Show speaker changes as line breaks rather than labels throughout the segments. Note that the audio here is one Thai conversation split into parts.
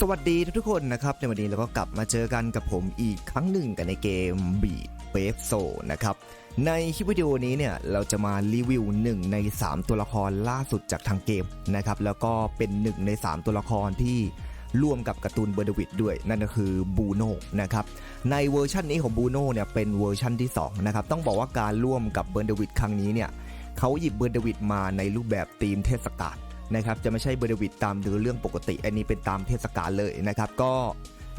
สวัสดีทุกๆคนนะครับในวันนี้เราก็กลับมาเจอกันกับผมอีกครั้งหนึ่งกันในเกม Beat w a v e s o นะครับในคลิปวิดีโอนี้เนี่ยเราจะมารีวิว 1 ใน 3 ตัวละครล่าสุดจากทางเกมนะครับแล้วก็เป็น 1 ใน 3 ตัวละครที่ร่วมกับการ์ตูนเบอร์ดวิดด้วยนั่นก็คือบูโน่นะครับในเวอร์ชันนี้ของบูโน่เนี่ยเป็นเวอร์ชันที่2นะครับต้องบอกว่าการร่วมกับเบอร์ดวิดครั้งนี้เนี่ยเขาหยิบเบอร์ดวิดมาในรูปแบบธีมเทศกาล นะครับจะไม่ใช่เบอร์ดวิดตามเนื้อเรื่องปกติ อันนี้เป็นตามเทศกาลเลยนะครับ ก็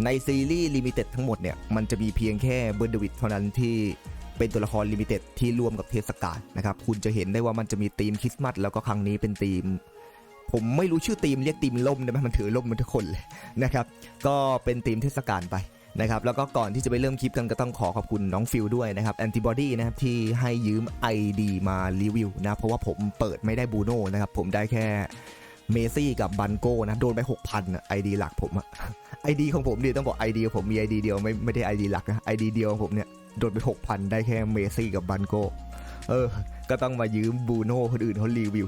ในซีรีส์ลิมิเต็ดทั้งหมดเนี่ยมันจะมีเพียงแค่เบอร์ดวิดเท่านั้นที่เป็นตัวละครลิมิเต็ดที่ร่วมกับเทศกาลนะครับคุณจะเห็นได้ว่ามันจะมีธีมคริสต์มาสแล้วก็ครั้งนี้เป็นธีม ผมไม่รู้ชื่อธีมเรียกธีมล่มได้ไหมมันถือล่มมันทุกคนเลยนะครับ ก็เป็นธีมเทศกาลไป นะครับแล้วก็ก่อนที่จะไปเริ่มคลิปกันก็ต้องขอขอบคุณน้องฟิลด้วยนะครับแอนติบอดีนะครับที่ให้ยืม ID มารีวิวนะเพราะว่าผมเปิดไม่ได้บูโน่นะครับผมได้แค่เมซี่กับบันโก้นะโดนไป 6,000ไอดีหลักผมอะไอดีของผมเนี่ยต้องบอกไอดีผมมีไอดีเดียวไม่ไม่ได้ไอดีหลักนะไอดีเดียวของผมเนี่ยโดนไป 6,000 ได้แค่เมซี่กับบันโก้เออ ก็ต้องมายืมบูโน่คนอื่นเขารีวิว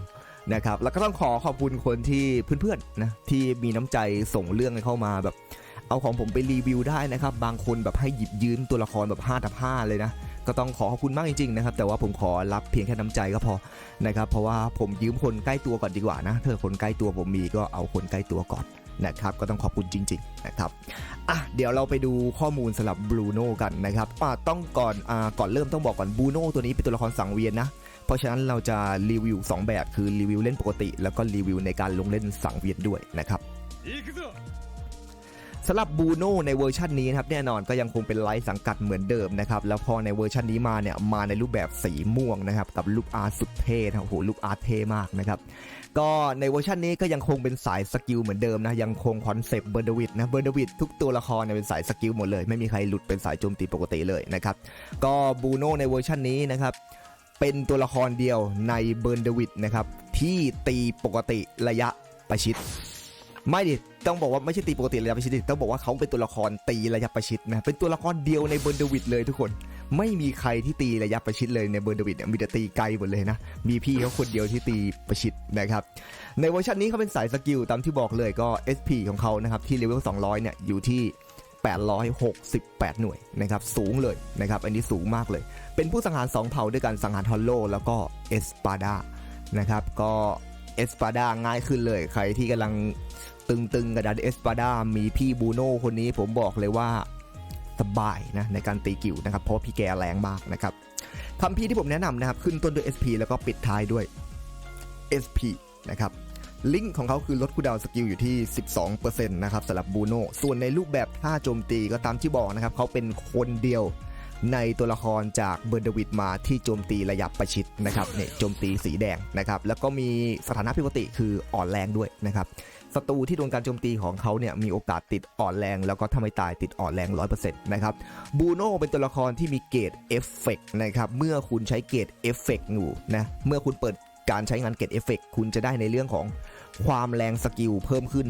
นะครับแล้วก็ต้องขอขอบคุณคนที่เพื่อนๆนะที่มีน้ำใจส่งเรื่องเข้ามาแบบ เอาของผมไปรีวิวได้นะครับ บางคนแบบให้หยิบยืนตัวละครแบบ5ตับ5เลยนะ ก็ต้องขอขอบคุณมากจริงๆนะครับ แต่ว่าผมขอรับเพียงแค่น้ำใจก็พอนะครับ เพราะว่าผมยืมคนใกล้ตัวก่อนดีกว่านะเธอคนใกล้ตัวผมมีก็เอาคนใกล้ตัวก่อนนะครับก็ต้องขอบคุณจริง ๆ นะครับอะเดี๋ยวเราไปดูข้อมูลสำหรับบรูโน่กันนะครับอะต้องก่อนอ่าก่อนเริ่มต้องบอกก่อนบรูโน่ตัวนี้เป็นตัวละครสังเวียนนะเพราะฉะนั้นเราจะรีวิว 2 แบบคือรีวิวเล่นปกติ แล้วก็รีวิวในการลงเล่นสังเวียนด้วยนะครับ สำหรับบูโน่ในเวอร์ชันนี้นะครับแน่นอนก็ยังคงเป็นไลท์สังกัดเหมือนเดิมนะครับแล้วพอในเวอร์ชันนี้มาเนี่ยมาในรูปแบบสีม่วงนะครับกับลูกอาร์ตสุดเท่นะโอ้โหลูกอาร์ตเท่มากนะครับก็ในเวอร์ชันนี้ก็ยังคงเป็นสายสกิลเหมือนเดิมนะยังคงคอนเซปต์เบอร์ดวิดนะเบอร์ดวิดทุกตัวละครเนี่ยเป็นสายสกิลหมดเลย ไม่มีใครหลุดเป็นสายโจมตีปกติเลยนะครับก็บูโน่ในเวอร์ชันนี้นะครับเป็นตัวละครเดียวในเบิร์ดวิดนะครับที่ตีปกติระยะประชิด ไม่ดิ ต้องบอกว่าไม่ใช่ตีปกติระยะประชิดดิต้องบอกว่าเขาเป็นตัวละครตีระยะประชิดนะ เป็นตัวละครเดียวในเบิร์เดวิดเลยทุกคน ไม่มีใครที่ตีระยะประชิดเลยในเบิร์เดวิดเนี่ยมีแต่ตีไกลหมดเลยนะ มีพี่เขาคนเดียวที่ตีประชิดนะครับ ในเวอร์ชันนี้เขาเป็นสายสกิลตามที่บอกเลยก็ SP ของเขานะครับที่เลเวล 200 เนี่ยอยู่ที่ 868 หน่วยนะครับสูงเลยนะครับอันนี้สูงมากเลย เป็นผู้สังหาร 2 เผ่าด้วยกันสังหารฮอลโลแล้วก็เอสปาดานะครับก็เอสปาดาง่ายขึ้นเลยใครที่กำลัง ตึงๆกับดันเอสปาดามีพี่บูโน่คนนี้ผมบอกเลยว่าสบายนะในการตีกิวนะครับ เพราะพี่แกแรงมากนะครับคำพี่ที่ผมแนะนำนะครับ ขึ้นต้นด้วย SP แล้วก็ปิดท้ายด้วย SP นะครับลิงก์ของเขาคือลดคูดาวสกิลอยู่ที่ 12%นะครับสำหรับบูโน่ส่วนในรูปแบบท่าโจมตีก็ตามที่บอกนะครับ เขาเป็นคนเดียวในตัวละครจากเบอร์ดวิดมาที่โจมตีระยะประชิดนะครับเนี่ยโจมตีสีแดงนะครับ แล้วก็มีสถานะปกติคืออ่อนแรงด้วยนะครับ ศัตรูที่โดนการโจมตีของเขาเนี่ยมีโอกาสติดอ่อนแรง แล้วก็ถ้าไม่ตายติดอ่อนแรง 100%นะครับบูโน่เป็นตัวละครที่มีเกรดเอฟเฟกนะครับเมื่อคุณใช้เกรดเอฟเฟกอยู่นะเมื่อคุณเปิดการใช้งานเกรดเอฟเฟกคุณจะได้ในเรื่องของความแรงสกิลเพิ่มขึ้น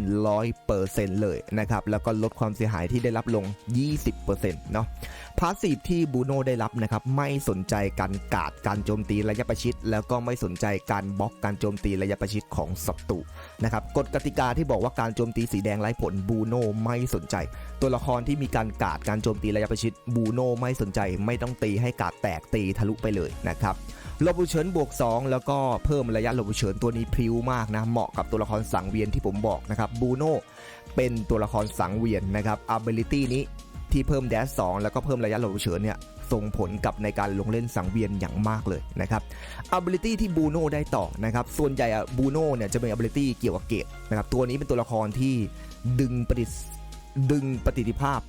100%เลยนะครับ แล้วก็ลดความเสียหายที่ได้รับลง 20%เนาะพาสซีฟที่บูโน่ได้รับนะครับ ไม่สนใจการกาดการโจมตีระยะประชิด แล้วก็ไม่สนใจการบล็อกการโจมตีระยะประชิดของศัตรู นะครับกฎกติกาที่บอกว่าการโจมตีสีแดงไร้ผลบูโน่ไม่สนใจ ตัวละครที่มีการกาดการโจมตีระยะประชิดบูโน่ไม่สนใจ ไม่ต้องตีให้กาดแตกตีทะลุไปเลยนะครับโลบูเฉินบวก 2 แล้วก็เพิ่มระยะโลบูเฉินตัวนี้พริ้วมากนะ เหมาะกับตัวละครสังเวียนที่ผมบอกนะครับบูโน่เป็นตัวละครสังเวียนนะครับ ability นี้ที่เพิ่มแดส2แล้วก็เพิ่มระยะโลบูเฉินเนี่ย ส่งผลกับในการลงเล่นสังเวียนอย่างมากเลยนะครับ ability ที่บูโน่ได้ต่อนะครับ ส่วนใหญ่อะบูโน่เนี่ยจะเป็น ability เกี่ยวกับเกตนะครับ ตัวนี้เป็นตัวละครที่ดึงประดิษดึงประสิทธิภาพ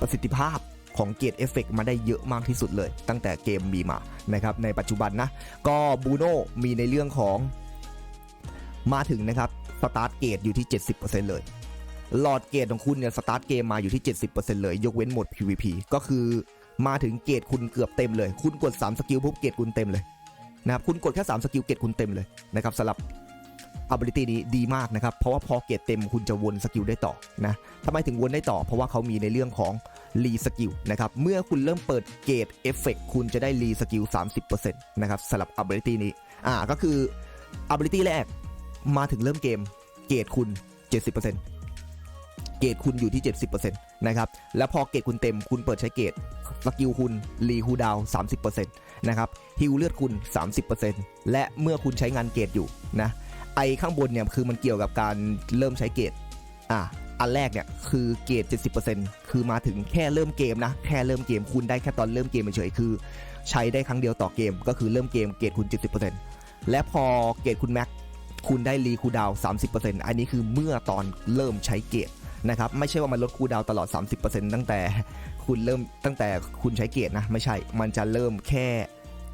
ประสิทธิภาพของเกตเอฟเฟกมาได้เยอะมากที่สุดเลย ตั้งแต่เกมมีมานะครับในปัจจุบันนะ ก็บูโน่มีในเรื่องของมาถึงนะครับสตาร์ทเกตอยู่ที่ 70%เลยหลอดเกตของคุณเนี่ยสตาร์ทเกมมาอยู่ที่ 70%เลย ยกเว้นโหมด PVP ก็คือ มาถึงเกตคุณเกือบเต็มเลย คุณกด 3 สกิลปุ๊บเกตคุณเต็มเลยนะครับคุณกดแค่ 3 สกิลเกตคุณเต็มเลยนะครับสำหรับ ability นี้ดีมากนะครับ เพราะว่าพอเกตเต็มคุณจะวนสกิลได้ต่อนะทำไมถึงวนได้ต่อ เพราะว่าเขามีในเรื่องของรีสกิลนะครับ เมื่อคุณเริ่มเปิดเกตเอฟเฟกคุณจะได้รีสกิล30%นะครับสำหรับ ability นี้ อ่าก็คือ ability แรกมาถึงเริ่มเกมเกตคุณ 70%เกรดคุณอยู่ที่ 70% นะครับแล้วพอเกรดคุณเต็มคุณเปิดใช้เกรดสกิลคุณรีคูดาวน์30%นะครับฮิวเลือดคุณ 30%และเมื่อคุณใช้งานเกรดอยู่นะไอข้างบนเนี่ยคือมันเกี่ยวกับการเริ่มใช้เกรดอะอันแรกเนี่ยคือเกรด70%คือมาถึงแค่เริ่มเกมนะแค่เริ่มเกมคุณได้แค่ตอนเริ่มเกมเฉยคือ ใช้ได้ครั้งเดียวต่อเกม ก็คือเริ่มเกมเกรดคุณ 70%และพอเกรดคุณแม็กคุณได้รีคูดาวน์30%อันนี้คือเมื่อตอนเริ่มใช้เกรด นะครับไม่ใช่ว่ามันลดคูลดาวตลอด 30%ตั้งแต่คุณเริ่มตั้งแต่คุณใช้เกรดนะไม่ใช่มันจะเริ่มแค่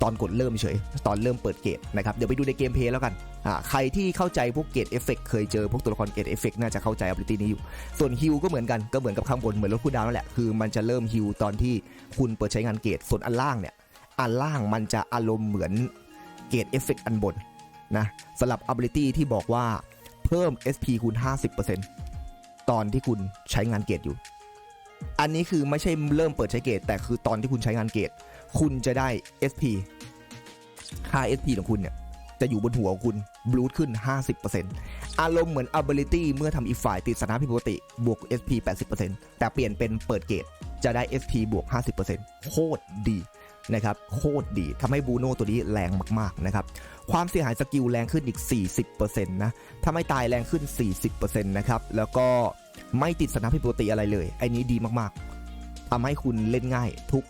ตอนกดเริ่มเฉยตอนเริ่มเปิดเกรดนะครับเดี๋ยวไปดูในเกมเพลย์แล้วกันอ่าใครที่เข้าใจพวกเกรดเอฟเฟกเคยเจอพวกตัวละครเกรดเอฟเฟกน่าจะเข้าใจ ability นี้อยู่ ส่วนฮิลก็เหมือนกันก็เหมือนกับข้างบนเหมือนลดคูลดาวนั่นแหละคือมันจะเริ่มฮิลตอนที่คุณเปิดใช้งานเกรดส่วนอันล่างเนี่ยอันล่างมันจะอารมณ์เหมือนเกรดเอฟเฟกอันบนนะสำหรับ ability ที่บอกว่าเพิ่ม SP คูณ 50% ตอนที่คุณใช้งานเกรดอยู่ อันนี้คือไม่ใช่เริ่มเปิดใช้เกรดแต่คือตอนที่คุณใช้งานเกรดคุณจะได้ SP ค่า SP ของคุณเนี่ยจะอยู่บนหัวของคุณบลูทขึ้น 50%อารมณ์เหมือน ability เมื่อทำอีกฝ่ายติดสถานะผิดปกติ บวก SP 80%แต่เปลี่ยนเป็นเปิดเกรดจะได้ SP บวก 50%โคตรดี นะครับโคตรดีทำให้บูโน่ตัวนี้แรงมากๆนะครับความเสียหายสกิลแรงขึ้นอีก 40%นะถ้าไม่ตายแรงขึ้น 40%นะครับแล้วก็ไม่ติดสนามผิดปกติอะไรเลยไอ้นี้ดีมากๆทำให้คุณเล่นง่ายทุก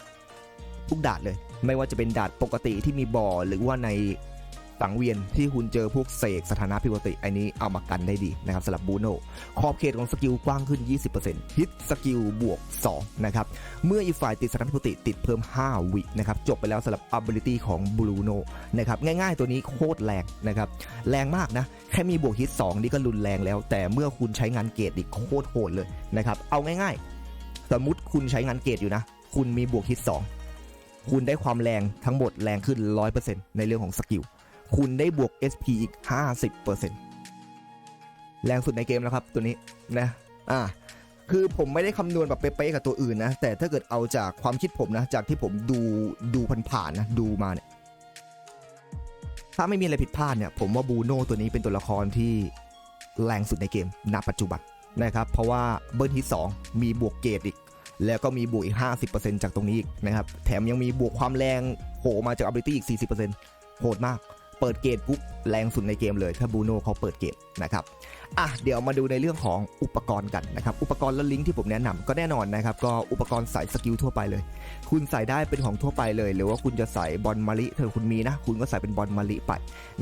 ทุกดาดเลย ไม่ว่าจะเป็นดาดปกติที่มีบ่อหรือว่าใน สังเวียนที่คุณเจอพวกเสกสถานะผิดปกติอันนี้เอามากันได้ดีนะครับสำหรับบูโน่ขอบเขตของสกิลกว้างขึ้น 20%ฮิตสกิลบวก 2 นะครับ เมื่ออีฝ่ายติดสถานะผิดปกติติดเพิ่ม 5 วินะครับ จบไปแล้วสำหรับ ability ของบูโน่นะครับ ง่ายๆตัวนี้โคตรแรงนะครับ แรงมากนะ แค่มีบวกฮิต 2 นี่ก็รุนแรงแล้ว แต่เมื่อคุณใช้งานเกรดอีกโคตรโหดเลยนะครับ เอาง่ายๆ สมมติคุณใช้งานเกรดอยู่นะ คุณมีบวกฮิต 2 คุณได้ความแรงทั้งหมดแรงขึ้น 100%ในเรื่องของสกิล คุณได้บวก SP อีก 50%แรงสุดในเกมแล้วครับตัวนี้นะอ่าคือผมไม่ได้คำนวณแบบเป๊ะๆกับตัวอื่นนะ แต่ถ้าเกิดเอาจากความคิดผมนะ จากที่ผมดูดูผ่านๆนะ ดูมาเนี่ยถ้าไม่มีอะไรผิดพลาดเนี่ย ผมว่าบูโน่ตัวนี้เป็นตัวละครที่แรงสุดในเกมณปัจจุบันนะครับ เพราะว่าเบิร์นฮิต2มีบวกเกรดอีก แล้วก็มีบวกอีก 50%จากตรงนี้อีกนะครับ แถมยังมีบวกความแรงโผล่มาจาก ability อีก 40%โหดมาก เปิดเกตปุ๊บแรงสุดในเกมเลย ถ้าบูโน่เขาเปิดเกตนะครับอะเดี๋ยวมาดูในเรื่องของอุปกรณ์กันนะครับอุปกรณ์และลิงก์ที่ผมแนะนำก็แน่นอนนะครับก็อุปกรณ์ใส่สกิลทั่วไปเลย คุณใส่ได้เป็นของทั่วไปเลย หรือว่าคุณจะใส่บอลมาลิเธอคุณมีนะ คุณก็ใส่เป็นบอลมาลิไป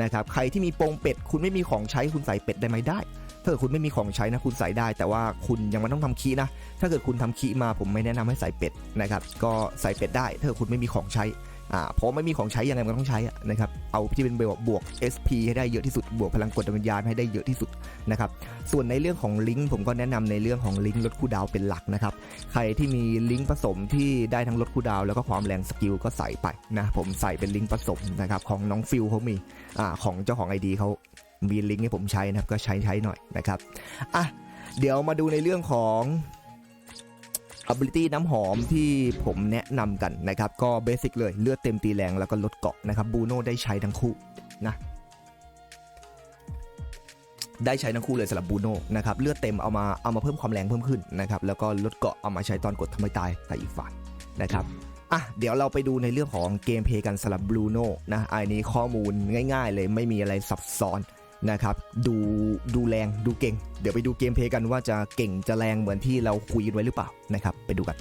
นะครับใครที่มีโปงเป็ด คุณไม่มีของใช้คุณใส่เป็ดได้ไหมได้ถ้าเกิดคุณไม่มีของใช้นะคุณใส่ได้ แต่ว่าคุณยังไม่ต้องทำคีนะ ถ้าเกิดคุณทำคีมาผมไม่แนะนำให้ใส่เป็ดนะครับก็ใส่เป็ดได้ถ้าเกิดคุณไม่มีของใช้ อ่าเพราะไม่มีของใช้ยังไงมันก็ต้องใช้นะครับเอาที่เป็นบวก SP ให้ได้เยอะที่สุดบวกพลังกดวิญญาณให้ได้เยอะที่สุดนะครับส่วนในเรื่องของลิงก์ผมก็แนะนำในเรื่องของลิงก์ลดคูลดาวเป็นหลักนะครับใครที่มีลิงก์ผสมที่ได้ทั้งลดคูลดาวแล้วก็ความแรงสกิลก็ใส่ไปนะผมใส่เป็นลิงก์ผสมนะครับของน้องฟิลเขามีอ่าของเจ้าของ ID เขามีลิงก์ให้ผมใช้นะครับก็ใช้ใช้หน่อยนะครับอะเดี๋ยวมาดูในเรื่องของ ability น้ำหอมที่ผมแนะนำกันนะครับ ก็เบสิกเลยเลือดเต็มตีแรงแล้วก็ลดเกาะนะครับบูโน่ได้ใช้ทั้งคู่นะได้ใช้ทั้งคู่เลยสำหรับบูโน่นะครับเลือดเต็มเอามาเอามาเพิ่มความแรงเพิ่มขึ้นนะครับแล้วก็ลดเกาะเอามาใช้ตอนกดทำให้ตายกับอีกฝ่ายนะครับอะเดี๋ยวเราไปดูในเรื่องของเกมเพย์กันสำหรับบูโน่นะอันนี้ข้อมูลง่าย ๆ เลยไม่มีอะไรซับซ้อน นะครับดูดูแรงดูเก่ง เดี๋ยวไปดูเกมเพย์กันว่าจะเก่งจะแรงเหมือนที่เราคุยกันไว้หรือเปล่านะครับไปดูกัน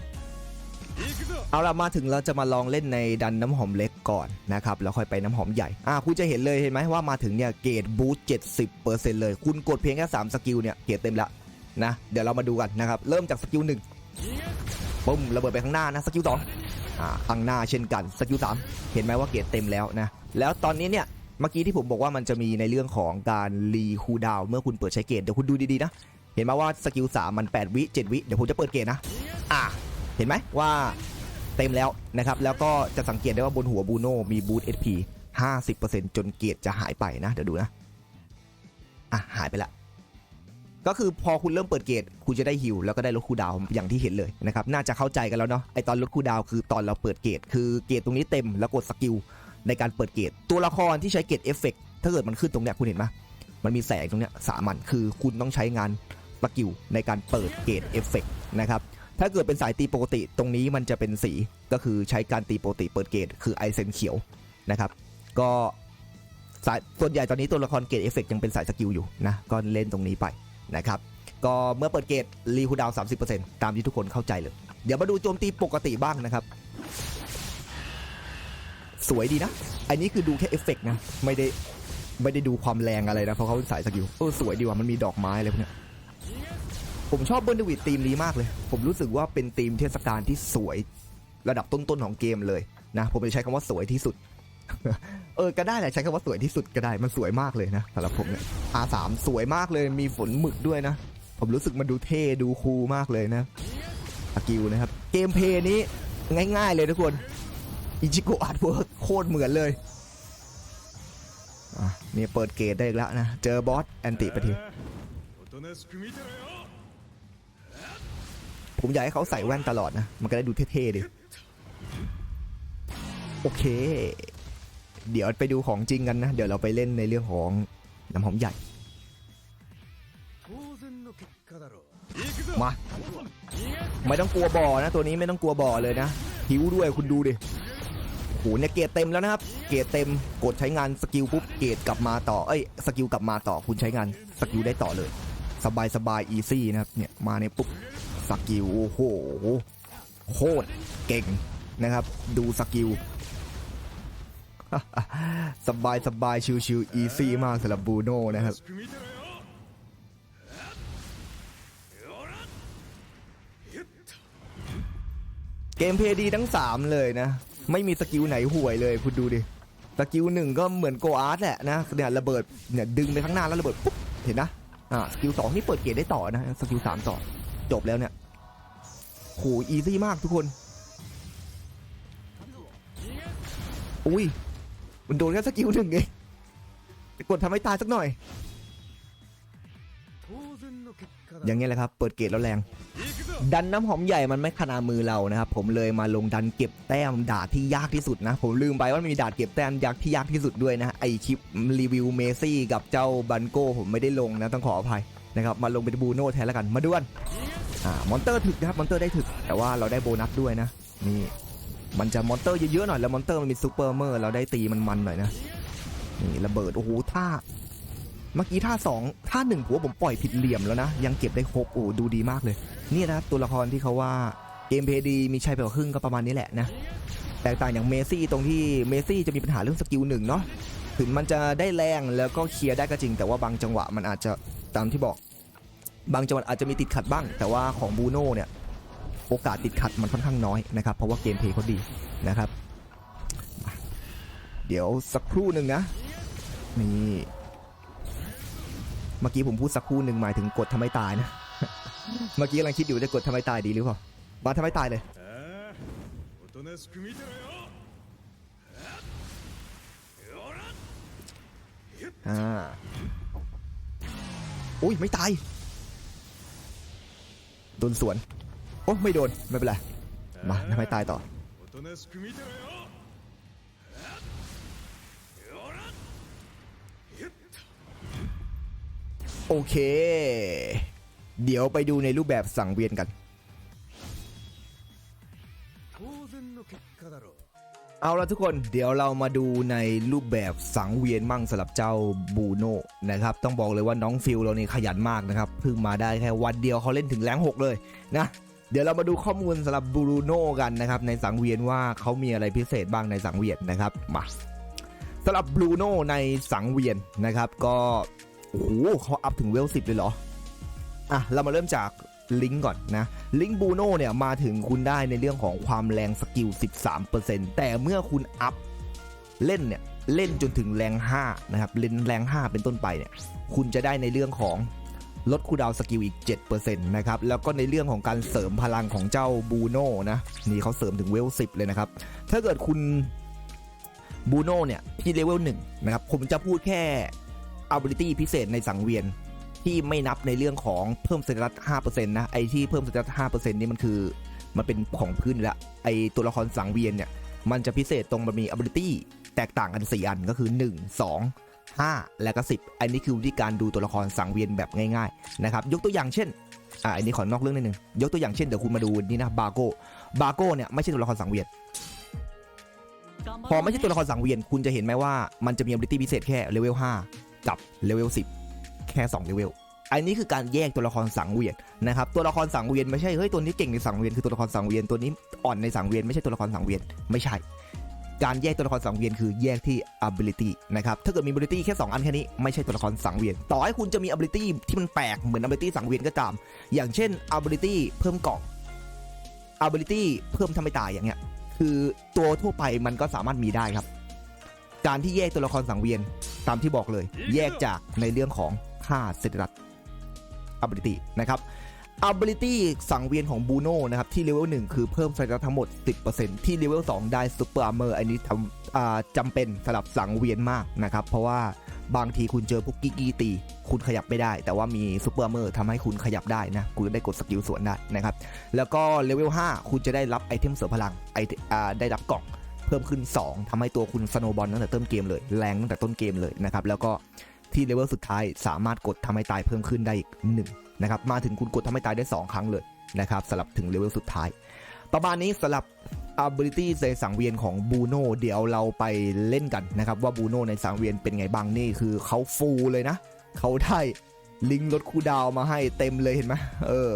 เอาละมาถึงเราจะมาลองเล่นในดันน้ำหอมเล็กก่อนนะครับแล้วค่อยไปน้ำหอมใหญ่อ่าคุณจะเห็นเลยเห็นไหมว่ามาถึงเนี่ยเกรดบูสต์70%เลย คุณกดเพียงแค่3สกิลเนี่ยเกรดเต็มละนะเดี๋ยวเรามาดูกันนะครับเริ่มจากสกิลหนึ่งปุ้มระเบิดไปข้างหน้านะสกิลสองอ่าข้างหน้าเช่นกันสกิลสามเห็นไหมว่าเกรดเต็มแล้วนะแล้วตอนนี้เนี่ย เมื่อกี้ที่ผมบอกว่ามันจะมีในเรื่องของการรีคูดาวเมื่อคุณเปิดใช้เกรดเดี๋ยวคุณดูดีๆนะ เห็นไหมว่าสกิลสามมัน 8 วิ 7 วิ เดี๋ยวผมจะเปิดเกรดนะ อ่าเห็นไหมว่าเต็มแล้วนะครับ แล้วก็จะสังเกตได้ว่าบนหัวบูโน่มีบูท SP 50%จนเกียรติจะหายไปนะ เดี๋ยวดูนะ อะ หายไปละก็คือพอคุณเริ่มเปิดเกตคุณจะได้ฮิลแล้วก็ได้ลดคูดาวอย่างที่เห็นเลยนะครับ น่าจะเข้าใจกันแล้วเนาะไอตอนลดคูดาวคือตอนเราเปิดเกตคือเกตตรงนี้เต็มแล้วกดสกิล ในการเปิดเกตตัวละครที่ใช้เกตเอฟเฟกถ้าเกิดมันขึ้นตรงเนี้ยคุณเห็นไหมมันมีแสงตรงเนี้ยสามัญคือคุณต้องใช้งานสกิลในการเปิดเกตเอฟเฟกนะครับถ้าเกิดเป็นสายตีปกติตรงนี้มันจะเป็นสีก็คือใช้การตีปกติเปิดเกตคือไอเซนเขียวนะครับก็สายส่วนใหญ่ตอนนี้ตัวละครเกตเอฟเฟกยังเป็นสายสกิลอยู่นะก็เล่นตรงนี้ไปนะครับก็เมื่อเปิดเกตรีคูดาวน์30%ตามที่ทุกคนเข้าใจเลย เดี๋ยวมาดูโจมตีปกติบ้างนะครับ สวยดีนะ อันนี้คือดูแค่เอฟเฟกต์นะ ไม่ได้ไม่ได้ดูความแรงอะไรนะ เพราะเขาสายสกิล เออสวยดีว่ะ มันมีดอกไม้อะไรพวกนี้ผมชอบเบิร์นดวิดธีมนี้มากเลย ผมรู้สึกว่าเป็นธีมเทศกาลที่สวยระดับต้นๆของเกมเลยนะ ผมจะใช้คำว่าสวยที่สุด เออ ก็ได้แหละใช้คำว่าสวยที่สุดก็ได้ มันสวยมากเลยนะสำหรับผมเนี่ย R3 สวยมากเลย มีฝนหมึกด้วยนะ ผมรู้สึกมันดูเท่ดูคูลมากเลยนะสกิลนะครับ เกมเพย์นี้ง่าย ๆ เลยทุกคน อิจิโกะอาร์ตเวิร์กโคตรเหมือนเลยนี่เปิดเกตได้อีกแล้วนะ เจอบอสแอนติไปทีผมอยากให้เขาใส่แว่นตลอดนะ มันก็ได้ดูเท่ๆดิ โอเค เดี๋ยวไปดูของจริงกันนะ เดี๋ยวเราไปเล่นในเรื่องของน้ำหอมใหญ่ มา ไม่ต้องกลัวบ่อนะ ตัวนี้ไม่ต้องกลัวบ่อเลยนะหิวด้วยคุณดูดิ โหเนี่ยเกตเต็มแล้วนะครับ เกตเต็มกดใช้งานสกิลปุ๊บเกตกลับมาต่อ เอ้ยสกิลกลับมาต่อคุณใช้งานสกิลได้ต่อเลย สบายสบายอีซี่นะครับเนี่ยมาในปุ๊บสกิลโอ้โหโคตรเก่งนะครับ ดูสกิลสบายสบายชิวชิวอีซี่มากสำหรับบูโน่นะครับเกมเพย์ดีทั้ง 3 เลยนะ ไม่มีสกิลไหนห่วยเลยคุณดูดิสกิลหนึ่งก็เหมือนโกอาร์ตแหละนะเนี่ยระเบิดเนี่ยดึงไปข้างหน้าแล้วระเบิดปุ๊บเห็นนะอ่าสกิลสองนี่เปิดเกตได้ต่อนะสกิลสามต่อ จบแล้วเนี่ยโหอีซี่มากทุกคน อุ้ย มันโดนแค่สกิลหนึ่งเองกดทำให้ตายสักหน่อย อย่างเงี้ยแหละครับ เปิดเกตแล้วแรง ดันน้ำหอมใหญ่มันไม่ขนามือเรานะครับผมเลยมาลงดันเก็บแต้มดาที่ยากที่สุดนะ ผมลืมไปว่ามีดาดเก็บแต้มยากที่ยากที่สุดด้วยนะไอคลิปรีวิวเมซี่กับเจ้าบันโก้ผมไม่ได้ลงนะต้องขออภัยนะครับมาลงเป็นบูโน่แทนแล้วกันมาดูกันอ่ามอนเตอร์ถึกนะครับมอนเตอร์ได้ถึก แต่ว่าเราได้โบนัสด้วยนะนี่มันจะมอนเตอร์เยอะๆหน่อยแล้วมอนเตอร์มันมีซูเปอร์เมอร์เราได้ตีมันมันๆหน่อยนะนี่ระเบิดโอ้โหท่า เมื่อกี้ท่าสองท่าหนึ่งผมว่าผมปล่อยผิดเหลี่ยมแล้วนะ ยังเก็บได้ครบโอ้ดูดีมากเลย นี่นะตัวละครที่เขาว่าเกมเพย์ดีมีชัยไปกว่าครึ่งก็ประมาณนี้แหละนะแตกต่างอย่างเมซี่ตรงที่เมซี่จะมีปัญหาเรื่องสกิลหนึ่งเนาะถึงมันจะได้แรงแล้วก็เคลียร์ได้ก็จริง แต่ว่าบางจังหวะมันอาจจะตามที่บอก บางจังหวะอาจจะมีติดขัดบ้าง แต่ว่าของบูโน่เนี่ยโอกาสติดขัดมันค่อนข้างน้อยนะครับเพราะว่าเกมเพย์เขาดีนะครับ เดี๋ยวสักครู่หนึ่งนะนี่ เมื่อกี้ผมพูดสักครู่หนึ่งหมายถึงกดทำไมตายนะ เมื่อกี้กำลังคิดอยู่จะกดทำไมตายดีหรือเปล่ามาทำไมตายเลยอ่าอุ้ยไม่ตาย โดนสวน โอ้ไม่โดน ไม่เป็นไร มาทำไมตายต่อ โอเค เดี๋ยวไปดูในรูปแบบสังเวียนกัน เอาละทุกคนเดี๋ยวเรามาดูในรูปแบบสังเวียนมั่งสำหรับเจ้าบูโน่นะครับ ต้องบอกเลยว่าน้องฟิลเราเนี่ขยันมากนะครับเพิ่งมาได้แค่วันเดียวเขาเล่นถึงแรงหกเลยนะเดี๋ยวเรามาดูข้อมูลสำหรับบูโน่กันนะครับในสังเวียนว่าเขามีอะไรพิเศษบ้างในสังเวียนนะครับมาสำหรับบูโน่ในสังเวียนนะครับ ก็ โอ้โหเขาอัพถึงเวลสิบเลยเหรอ อะ เรามาเริ่มจากลิงก์ก่อนนะ ลิงก์บูโน่เนี่ยมาถึงคุณได้ในเรื่องของความแรงสกิล 13%แต่เมื่อคุณอัพเล่นเนี่ย เล่นจนถึงแรง 5 นะครับ เล่นแรง 5 เป็นต้นไปเนี่ย คุณจะได้ในเรื่องของลดคูดาวสกิลอีก 7%นะครับ แล้วก็ในเรื่องของการเสริมพลังของเจ้าบูโน่นะ นี่เขาเสริมถึงเวล 10 เลยนะครับ ถ้าเกิดคุณบูโน่เนี่ยที่เลเวล1นะครับ ผมจะพูดแค่ ability พิเศษในสังเวียนที่ไม่นับในเรื่องของเพิ่มสเตตัส5%นะไอที่เพิ่มสเตตัส5%นี่มันคือ มันเป็นของพื้นแล้วไอตัวละครสังเวียนเนี่ยมันจะพิเศษตรงมันมี ability แตกต่างกัน 4 อันก็คือ 1 2 5 และก็ 10 อันนี้คือวิธีการดูตัวละครสังเวียนแบบง่ายๆนะครับยกตัวอย่างเช่นอ่าอันนี้ขอนอกเรื่องนิดนึงยกตัวอย่างเช่นเดี๋ยวคุณมาดูนี่นะบาโก้บาโก้เนี่ยไม่ใช่ตัวละครสังเวียนพอไม่ใช่ตัวละครสังเวียนคุณจะเห็นไหมว่ามันจะมี ability พิเศษแค่เลเวล5 กับเลเวล10 แค่2เลเวลอันนี้คือการแยกตัวละครสังเวียนนะครับตัวละครสังเวียนไม่ใช่เฮ้ยตัวนี้เก่งในสังเวียนคือตัวละครสังเวียนตัวนี้อ่อนในสังเวียนไม่ใช่ตัวละครสังเวียนไม่ใช่ การแยกตัวละครสังเวียนคือแยกที่ ability นะครับถ้าเกิดมี ability แค่ 2 อันแค่นี้ไม่ใช่ตัวละครสังเวียน ต่อให้คุณจะมี ability ที่มันแปลกเหมือน ability สังเวียนก็ตาม อย่างเช่น ability เพิ่มเกาะ ability เพิ่มทำให้ตายอย่างเงี้ยคือตัวทั่วไปมันก็สามารถมีได้ครับ การที่แยกตัวละครสังเวียนตามที่บอกเลย แยกจากในเรื่องของค่าเซตรัต ability นะครับ ability สังเวียนของบูโน่นะครับ ที่เลเวล1คือเพิ่มเซตรัตทั้งหมด 10%ที่เลเวล2ได้ซูเปอร์อาร์เมอร์อันนี้ทำจำเป็นสำหรับสังเวียนมากนะครับ เพราะว่าบางทีคุณเจอพวกกี้กี้ตี คุณขยับไม่ได้ แต่ว่ามีซูเปอร์เมอร์ทำให้คุณขยับได้นะ คุณได้กดสกิลสวนได้นะครับ แล้วก็เลเวล5คุณจะได้รับไอเทมเสริมพลังไอได้รับกล่อง พิ่มขึ้น 2ทำให้ตัวคุณสโนบอลตั้งแต่ต้นเกมเลย แรงตั้งแต่ต้นเกมเลยนะครับ แล้วก็ที่เลเวลสุดท้ายสามารถกดทำให้ตายเพิ่มขึ้นได้อีกหนึ่งนะครับ มาถึงคุณกดทำให้ตายได้ 2 ครั้งเลยนะครับสำหรับถึงเลเวลสุดท้าย ประมาณนี้สำหรับ ability ในสังเวียนของบูโน่เดี๋ยวเราไปเล่นกันนะครับ ว่าบูโน่ในสังเวียนเป็นไงบ้างนี่คือเขาฟูลเลยนะเขาได้ลิงก์ลดคูดาวมาให้เต็มเลยเห็นไหมเออ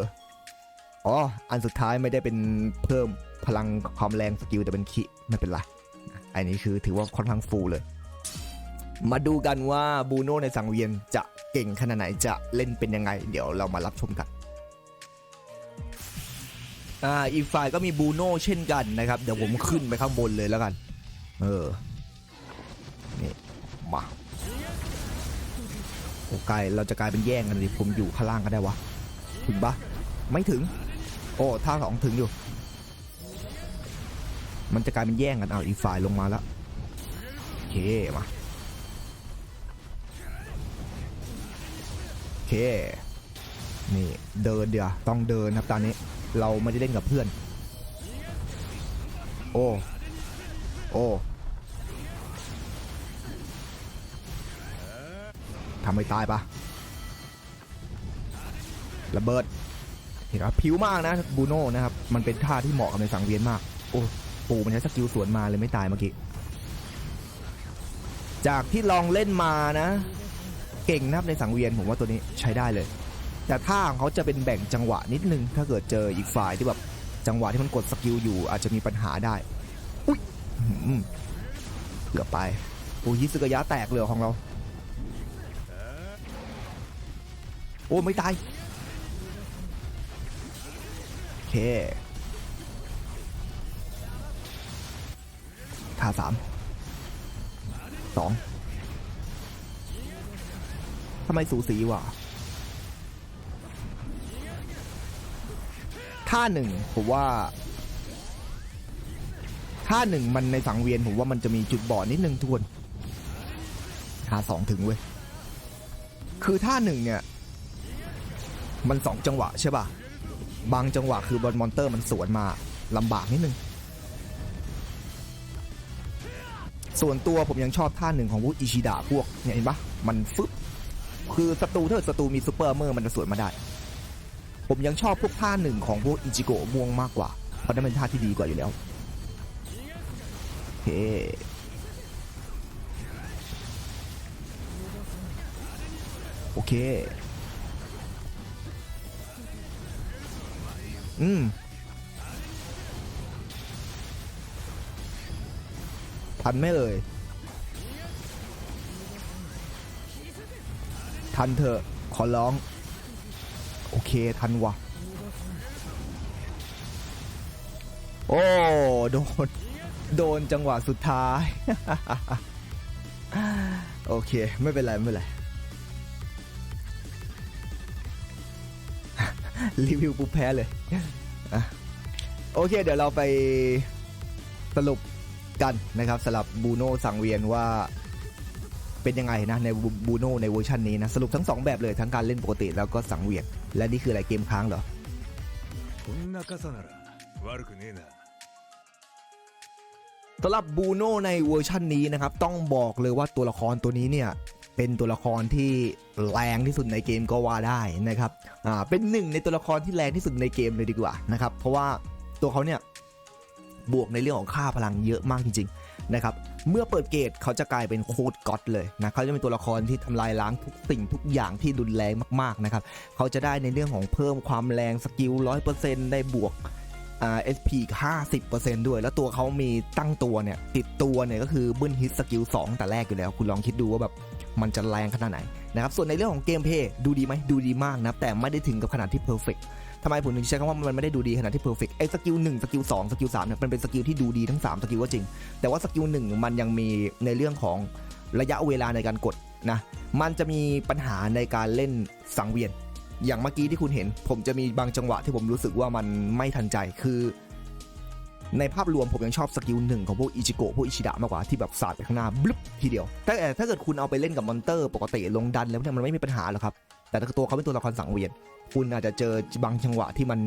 อ๋ออันสุดท้ายไม่ได้เป็นเพิ่ม พลังความแรงสกิลแต่เป็นคิไม่เป็นไรอันนี้คือถือว่าค่อนข้างฟูลเลย มาดูกันว่าบูโน่ในสังเวียนจะเก่งขนาดไหนจะเล่นเป็นยังไง เดี๋ยวเรามารับชมกันอ่าอีกฝ่ายก็มีบูโน่เช่นกันนะครับ เดี๋ยวผมขึ้นไปข้างบนเลยแล้วกัน เออนี่มาโอ้ไกลเราจะกลายเป็นแย่งกันดิผมอยู่ข้างล่างก็ได้วะ ถึงปะไม่ถึง โอ้ท่าสองถึงอยู่ มันจะกลายเป็นแย่งกันเอาอีกฝ่ายลงมาแล้วโอเคมาโอเคนี่เดินเดี๋ยวต้องเดินครับตอนนี้เราไม่ได้เล่นกับเพื่อน โอ้โอ้ทำให้ตายปะระเบิดเห็นครับผิวมากนะบูโน่นะครับ มันเป็นท่าที่เหมาะกับในสังเวียนมาก โอ้ ปู่มันใช้สกิลสวนมาเลยไม่ตายเมื่อกี้ จากที่ลองเล่นมานะ เก่งนะครับในสังเวียนผมว่าตัวนี้ใช้ได้เลย แต่ท่าของเขาจะเป็นแบ่งจังหวะนิดนึง ถ้าเกิดเจออีกฝ่ายที่แบบจังหวะที่มันกดสกิลอยู่อาจจะมีปัญหาได้อุ้ยเกือบไปโอ้ยิสึกยะแตกเลยของเรา โอ้ไม่ตายโอเคาสามสองทำไมสูสีวะท่าหนึ่งผมว่าท่าหนึ่งมันในสังเวียนผมว่ามันจะมีจุดบอดนิดนึงทุกคนท่าสองถึงเว้ย คือท่าหนึ่งเนี่ย มันสองจังหวะใช่ป่ะ บางจังหวะคือบอลมอนเตอร์มันสวนมาลำบากนิดนึง ส่วนตัวผมยังชอบท่าหนึ่งของพวกอิชิดะพวกเนี่ยเห็นปะมันฟึบคือศัตรูถ้าศัตรูมีซูเปอร์เมอร์มันจะสวนมาได้ ผมยังชอบพวกท่าหนึ่งของพวกอิจิโกะม่วงมากกว่า เพราะนั่นเป็นท่าที่ดีกว่าอยู่แล้วโอเคโอเค อืม ทันไม่เลย ทันเถอะขอร้อง โอเคทันวะโอ้โดน โดนจังหวะสุดท้าย โอเค ไม่เป็นไร ไม่เป็นไร รีวิวปุ๊บแพ้เลยอโอเค เดี๋ยวเราไปสรุป กันนะครับสำหรับบูโน่สังเวียนว่าเป็นยังไงนะในบูโน่ในเวอร์ชันนี้นะสรุปทั้ง 2 แบบเลยทั้งการเล่นปกติแล้วก็สังเวียนและนี่คืออะไรเกมค้างเหรอสำหรับบูโน่ในเวอร์ชันนี้นะครับต้องบอกเลยว่าตัวละครตัวนี้เนี่ยเป็นตัวละครที่แรงที่สุดในเกมก็ว่าได้นะครับอ่าเป็นหนึ่งในตัวละครที่แรงที่สุดในเกมเลยดีกว่านะครับเพราะว่าตัวเขาเนี่ย บวกในเรื่องของค่าพลังเยอะมากจริงๆนะครับเมื่อเปิดเกตเขาจะกลายเป็นโคตรก็อดเลยนะเขาจะเป็นตัวละครที่ทำลายล้างทุกสิ่งทุกอย่างที่รุนแรงมากๆนะครับเขาจะได้ในเรื่องของเพิ่มความแรงสกิล100%ได้บวกอ่า SP อีก50%ด้วย แล้วตัวเขามีตั้งตัวเนี่ยติดตัวเนี่ยก็คือบึ้นฮิตสกิล2แต่แรกอยู่แล้ว คุณลองคิดดูว่าแบบมันจะแรงขนาดไหนนะครับส่วนในเรื่องของเกมเพย์ดูดีไหมดูดีมากนะแต่ไม่ได้ถึงกับขนาดที่เพอร์เฟกต์ ทำไมผมถึงใช้คำว่ามันไม่ได้ดูดีขนาดที่เพอร์เฟกไอ้สกิล1สกิล2สกิล3เนี่ยมันเป็นสกิลที่ดูดีทั้ง3สกิลก็จริง แต่ว่าสกิล1มันยังมีในเรื่องของระยะเวลาในการกดนะมันจะมีปัญหาในการเล่นสังเวียน อย่างเมื่อกี้ที่คุณเห็น ผมจะมีบางจังหวะที่ผมรู้สึกว่ามันไม่ทันใจคือในภาพรวมผมยังชอบสกิลหนึ่งของพวกอิจิโกะพวกอิชิดะมากกว่าที่แบบสาดไปข้างหน้าบลึบทีเดียว แต่ถ้าเกิดคุณเอาไปเล่นกับมอนเตอร์ปกติลงดันแล้วเนี่ยมันไม่มีปัญหาหรอกครับ แต่ถ้าตัวเขาเป็นตัวละครสังเวียน คุณอาจจะเจอบางจังหวะที่มัน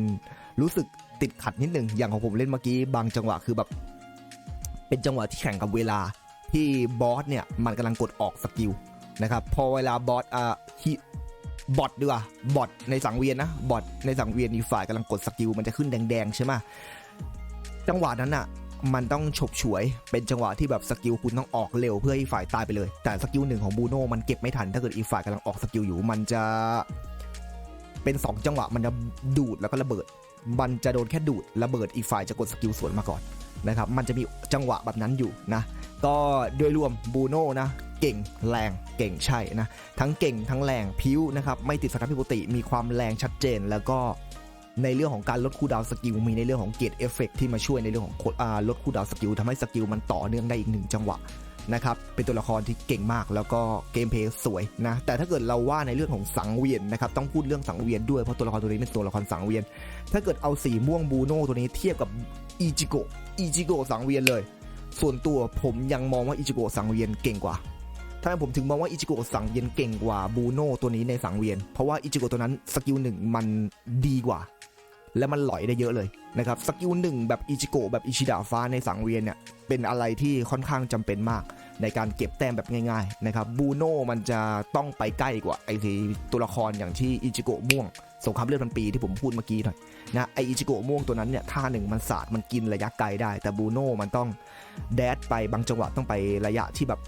รู้สึกติดขัดนิดหนึ่งอย่างของผมเล่นเมื่อกี้บางจังหวะคือแบบ เป็นจังหวะที่แข่งกับเวลาที่บอสเนี่ยมันกำลังกดออกสกิลนะครับพอเวลาบอสอ่าที่บอทดีกว่าบอทในสังเวียนนะบอทในสังเวียนอีกฝ่ายกำลังกดสกิลมันจะขึ้นแดงๆใช่ไหมจังหวะนั้นอะ มันต้องฉกฉวย เป็นจังหวะที่แบบสกิลคุณต้องออกเร็วเพื่อให้ฝ่ายตายไปเลย แต่สกิลหนึ่งของบูโน่มันเก็บไม่ทันถ้าเกิดอีกฝ่ายกำลังออกสกิลอยู่มันจะ เป็น 2 จังหวะมันจะดูดแล้วก็ระเบิด มันจะโดนแค่ดูดระเบิดอีกฝ่ายจะกดสกิลสวนมาก่อนนะครับมันจะมีจังหวะแบบนั้นอยู่นะก็โดยรวมบูโน่นะเก่งแรงเก่งใช่นะทั้งเก่งทั้งแรงพิ้วนะครับไม่ติดสถานพิปกติมีความแรงชัดเจนแล้วก็ ในเรื่องของการลดคูดาวสกิลมีในเรื่องของเกตเอฟเฟกที่มาช่วยในเรื่องของอลดคูดาวสกิลทำให้สกิลมันต่อเนื่องได้อีกหนึ่งจังหวะนะครับเป็นตัวละครที่เก่งมากแล้วก็เกมเพลย์สวยนะแต่ถ้าเกิดเราว่าในเรื่องของสังเวียนนะครับต้องพูดเรื่องสังเวียนด้วยเพราะตัวละครตัวนี้เป็นตัวละครสังเวียน ถ้าเกิดเอาสีม่วงบูโน่ตัวนี้เทียบกับอิจิโกะอิจิโกะสังเวียนเลย ส่วนตัวผมยังมองว่าอิจิโกะสังเวียนเก่งกว่าทำไมผมถึงมองว่าอิจิโกะสังเวียนเก่งกว่าบูโน่ตัวนี้ในสังเวียน เพราะว่าอิจิโกะตัวนั้นสกิลหนึ่งมันดีกว่า และมันหลอยได้เยอะเลยนะครับสกิลหนึ่งแบบอิจิโกะแบบอิชิดะฟ้าในสังเวียนเนี่ยเป็นอะไรที่ค่อนข้างจำเป็นมาก ในการเก็บแต้มแบบง่ายๆนะครับบูโน่มันจะต้องไปใกล้กว่าไอ้ที่ตัวละครอย่างที่อิจิโกะม่วงสงครามเลือดพันปีที่ผมพูดเมื่อกี้หน่อยนะไออิจิโกะม่วงตัวนั้นเนี่ยท่าหนึ่งมันสาดมันกินระยะไกลได้ แต่บูโน่มันต้องแดดไปบางจังหวะต้องไประยะที่แบบ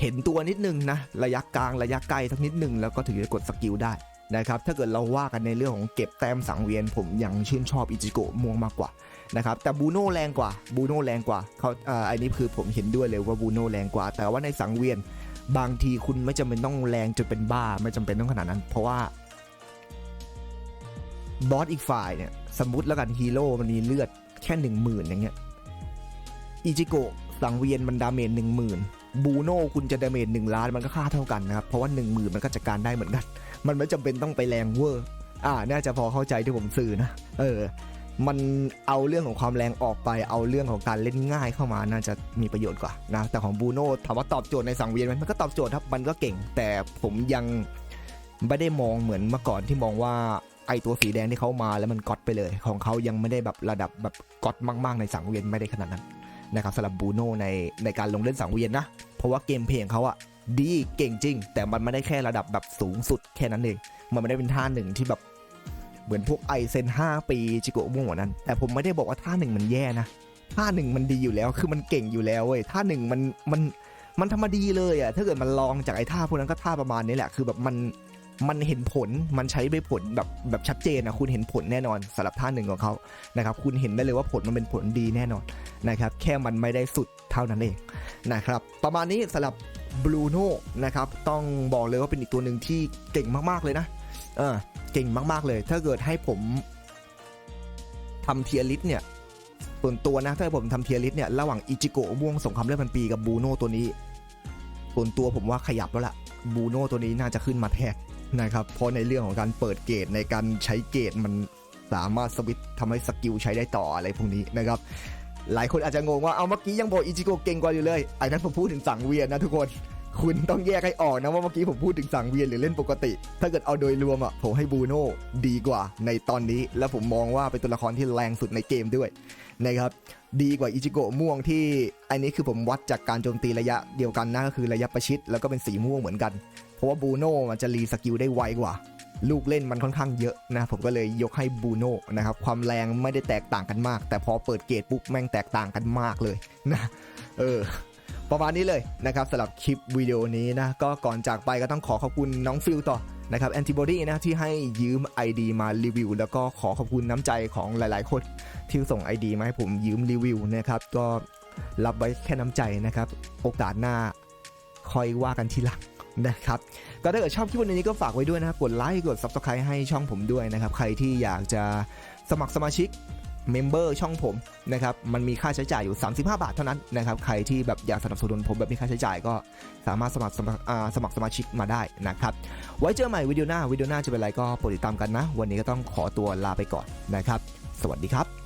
เห็นตัวนิดนึงนะระยะกลางระยะไกลสักนิดนึงแล้วก็ถึงจะกดสกิลได้ นะครับถ้าเกิดเราว่ากันในเรื่องของเก็บแต้มสังเวียน ผมยังชื่นชอบอิจิโกะม่วงมากกว่านะครับแต่บูโน่แรงกว่าบูโน่แรงกว่าเขาอ่าอันนี้คือผมเห็นด้วยเลยว่าบูโน่แรงกว่า แต่ว่าในสังเวียนบางทีคุณไม่จำเป็นต้องแรงจนเป็นบ้าไม่จำเป็นต้องขนาดนั้น เพราะว่าบอสอีกฝ่ายเนี่ยสมมติแล้วกันฮีโร่มันมีเลือดแค่หนึ่งหมื่นอย่างเงี้ยอิจิโกะสังเวียนมันดาเมจหนึ่งหมื่นบูโน่คุณจะดาเมจหนึ่งล้านมันก็ค่าเท่ากันนะครับ เพราะว่าหนึ่งหมื่นมันก็จัดการได้เหมือนกัน มันไม่จำเป็นต้องไปแรงเวอร์ อ่า น่าจะพอเข้าใจที่ผมสื่อนะ เออ มันเอาเรื่องของความแรงออกไป เอาเรื่องของการเล่นง่ายเข้ามา น่าจะมีประโยชน์กว่านะ แต่ของบูโน่ถามว่าตอบโจทย์ในสังเวียนไหมมันก็ตอบโจทย์ครับ มันก็เก่ง แต่ผมยังไม่ได้มองเหมือนเมื่อก่อนที่มองว่าไอตัวสีแดงที่เขามาแล้วมันก๊อตไปเลย ของเขายังไม่ได้แบบระดับแบบก๊อตมากๆในสังเวียนไม่ได้ขนาดนั้นนะครับสำหรับบูโน่ในในการลงเล่นสังเวียนนะ เพราะว่าเกมเพลงเขาอะ ดีเก่งจริง แต่มันไม่ได้แค่ระดับแบบสูงสุดแค่นั้นเอง มันไม่ได้เป็นท่าหนึ่งที่แบบเหมือนพวกไอเซน5 ปีจิโกะม่วงว่านั้น แต่ผมไม่ได้บอกว่าท่าหนึ่งมันแย่นะ ท่าหนึ่งมันดีอยู่แล้ว คือมันเก่งอยู่แล้วเว้ย ท่าหนึ่งมันมันมันทำมาดีเลยอะถ้าเกิดมันลองจากไอท่าพวกนั้นก็ท่าประมาณนี้แหละ คือแบบมัน มันเห็นผลมันใช้ไปผลแบบแบบชัดเจนนะคุณเห็นผลแน่นอนสำหรับท่าหนึ่งของเขานะครับคุณเห็นได้เลยว่าผลมันเป็นผลดีแน่นอนนะครับแค่มันไม่ได้สุดเท่านั้นเองนะครับประมาณนี้สำหรับบลูโน่นะครับต้องบอกเลยว่าเป็นอีกตัวหนึ่งที่เก่งมากๆเลยนะเออเก่งมากๆเลย ถ้าเกิดให้ผมทำเทียริสเนี่ยส่วนตัวนะถ้าผมทำเทียริสเนี่ยระหว่างอิจิโกะม่วงสงครามเลือดพันปีกับบูโน่ตัวนี้ส่วนตัวผมว่าขยับแล้วล่ะบูโน่ตัวนี้น่าจะขึ้นมาแทน นะครับเพราะในเรื่องของการเปิดเกตในการใช้เกตมันสามารถสวิตช์ทำให้สกิลใช้ได้ต่ออะไรพวกนี้นะครับหลายคนอาจจะงงว่าเอาเมื่อกี้ยังบอกอิจิโกเก่งกว่าอยู่เลยไอ้นั้นผมพูดถึงสังเวียนนะทุกคนคุณต้องแยกให้ออกนะว่าเมื่อกี้ผมพูดถึงสังเวียนหรือเล่นปกติ ถ้าเกิดเอาโดยรวมอะผมให้บูโน่ดีกว่าในตอนนี้ และผมมองว่าเป็นตัวละครที่แรงสุดในเกมด้วยนะครับดีกว่าอิจิโกะม่วงที่อันนี้คือผมวัดจากการโจมตีระยะเดียวกันนะก็คือระยะประชิดแล้วก็เป็นสีม่วงเหมือนกัน เพราะว่าบูโน่มันจะรีสกิลได้ไวกว่า ลูกเล่นมันค่อนข้างเยอะนะผมก็เลยยกให้บูโน่นะครับความแรงไม่ได้แตกต่างกันมาก แต่พอเปิดเกตปุ๊บแม่งแตกต่างกันมากเลยนะเออประมาณนี้เลยนะครับสำหรับคลิปวิดีโอนี้นะก็ก่อนจากไปก็ต้องขอขอบคุณน้องฟิลต่อนะครับแอนติบอดีนะที่ให้ยืม ID มารีวิว แล้วก็ขอขอบคุณน้ำใจของหลายๆคนที่ส่ง ID มาให้ผมยืมรีวิวนะครับก็รับไว้แค่น้ำใจนะครับ โอกาสหน้าคอยว่ากันทีหลัง นะครับก็ถ้าเกิดชอบคลิปวันนี้ก็ฝากไว้ด้วยนะครับ กดไลค์กด Subscribe ให้ช่องผมด้วยนะครับ ใครที่อยากจะสมัครสมาชิกเมมเบอร์ช่องผมนะครับมันมีค่าใช้จ่ายอยู่ 35 บาทเท่านั้นนะครับใครที่แบบอยากสนับสนุนผมแบบมีค่าใช้จ่ายก็สามารถสมัครสมัครอ่าสมัครสมาชิกมาได้นะครับไว้เจอใหม่วิดีโอหน้าวิดีโอหน้าจะเป็นอะไรก็โปรดติดตามกันนะ วันนี้ก็ต้องขอตัวลาไปก่อนนะครับ สวัสดีครับ